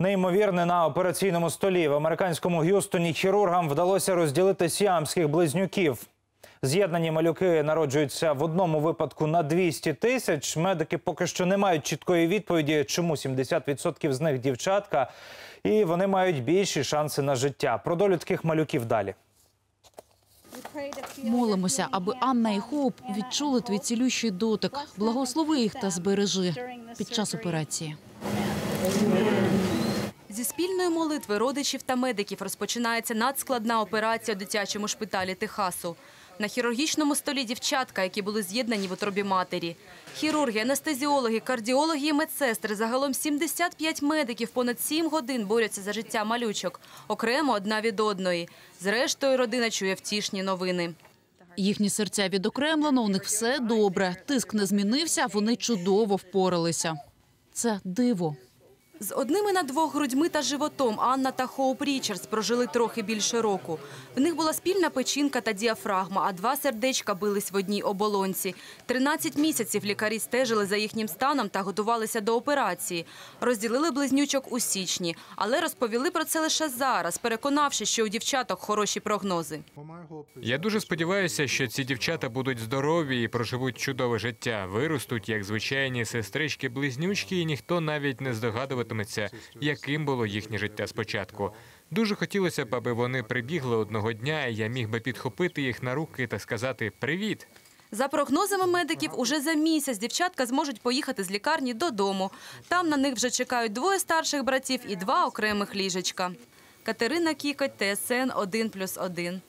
Неймовірне на операційному столі в американському Г'юстоні хірургам вдалося розділити сіамських близнюків. З'єднані малюки народжуються в одному випадку на 200 тисяч. Медики поки що не мають чіткої відповіді, чому 70% з них дівчатка, і вони мають більші шанси на життя. Про долю таких малюків далі. Молимося, аби Анна і Хоуп відчули твій цілющий дотик. Благослови їх та збережи під час операції. Зі спільної молитви родичів та медиків розпочинається надскладна операція у дитячому шпиталі Техасу. На хірургічному столі дівчатка, які були з'єднані в утробі матері. Хірурги, анестезіологи, кардіологи і медсестри, загалом 75 медиків понад 7 годин борються за життя малючок, окремо одна від одної. Зрештою, родина чує втішні новини. Їхні серця відокремлено, у них все добре. Тиск не змінився, вони чудово впоралися. Це диво. З одними на двох грудьми та животом Анна та Хоуп Річардс прожили трохи більше року. В них була спільна печінка та діафрагма, а два сердечка бились в одній оболонці. 13 місяців лікарі стежили за їхнім станом та готувалися до операції. Розділили близнючок у січні, але розповіли про це лише зараз, переконавши, що у дівчаток хороші прогнози. Я дуже сподіваюся, що ці дівчата будуть здорові і проживуть чудове життя, виростуть як звичайні сестрички-близнючки, і ніхто навіть не здогадуватиметься, яким було їхнє життя спочатку. Дуже хотілося б, аби вони прибігли одного дня, і я міг би підхопити їх на руки та сказати Привіт. За прогнозами медиків, уже за місяць дівчатка зможуть поїхати з лікарні додому. Там на них вже чекають двоє старших братів і два окремих ліжечка. Катерина Кікоть, ТСН 1+,1.